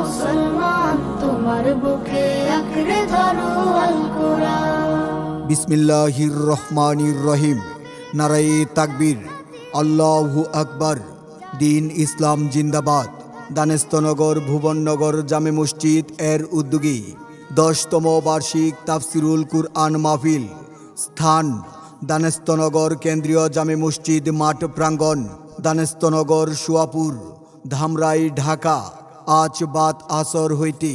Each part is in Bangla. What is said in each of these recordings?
মুসলমান, তোমার বুকে বিসমিল্লাহির রহমানির রহিম নারায়ে তাকবীর। আল্লাহু আকবার। দিন ইসলাম জিন্দাবাদ। দানেস্তনগর, ভুবননগর জামে মসজিদ এর উদ্যোগী। দশতম বার্ষিক তাফসিরুল কুরআন মাহফিল। স্থান, দানেস্তনগর কেন্দ্রীয় জামে মসজিদ মাঠ প্রাঙ্গণ, দানেস্তনগর, সুয়াপুর, ধামরাই, ঢাকা। আজ বাদ আসর হইতে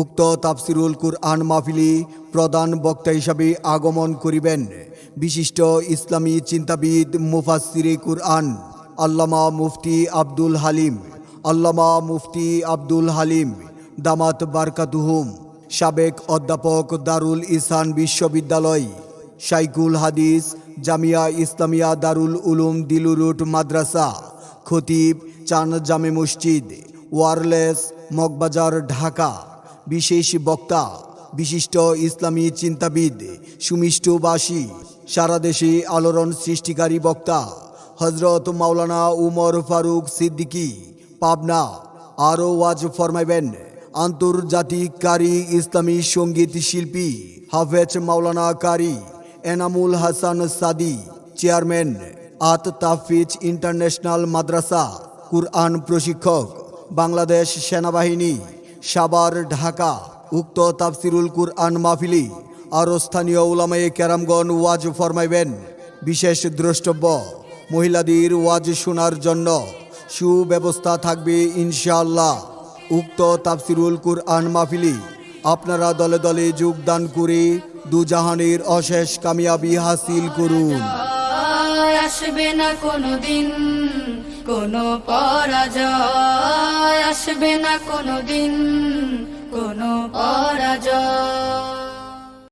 উক্ত তাফসিরুল কুরআন মাহফিলি প্রধান বক্তা হিসাবে আগমন করিবেন। বিশিষ্ট ইসলামী চিন্তাবিদ মুফাসিরে কুরআন, আল্লামা মুফতি আব্দুল হালিম, আল্লামা মুফতি আব্দুল হালিম, দামাত বারকাতুহুম, সাবেক অধ্যাপক দারুল ইসান বিশ্ববিদ্যালয় শাইকুল হাদিস, জামিয়া ইসলামিয়া দারুল উলুম দিলুরুট মাদ্রাসা, খতিব চান জামে মসজিদ। ওয়ারলেস, মগবাজার, ঢাকা। বিশেষ বক্তা, বিশিষ্ট ইসলামী চিন্তাবিদ, সুমিষ্টবাসী, সারা দেশে আলোড়ন সৃষ্টিকারী বক্তা হজরত মাওলানা উমর ফারুক সিদ্দিকী, পাবনা। আরও ওয়াজ ফরমাইবেন আন্তর্জাতিক কারি ইসলামী সংগীত শিল্পী হাফেজ মাওলানা কারি, এনামুল হাসান সাদি, চেয়ারম্যান আত তাফিজ ইন্টারন্যাশনাল মাদ্রাসা, কুরআন প্রশিক্ষক। বাংলাদেশ সেনাবাহিনী সাবার ঢাকা, উক্ত তাফসিরুল কুরআন মাহফিলি আরও স্থানীয় উলামায়ে ক্যারামগণ ওয়াজ ফরমাইবেন। বিশেষ দ্রষ্টব্য, মহিলাদের ওয়াজ শোনার জন্য সুব্যবস্থা থাকবে ইনশাআল্লাহ। উক্ত তাফসিরুল কুরআন মাহফিলি আপনারা দলে দলে যোগদান করে দুজাহানের অশেষ কামিয়াবি হাসিল করুন। আসবে না কোনো দিন কোনো পরাজয় আসবে না কোনো দিন কোনো পরাজয়।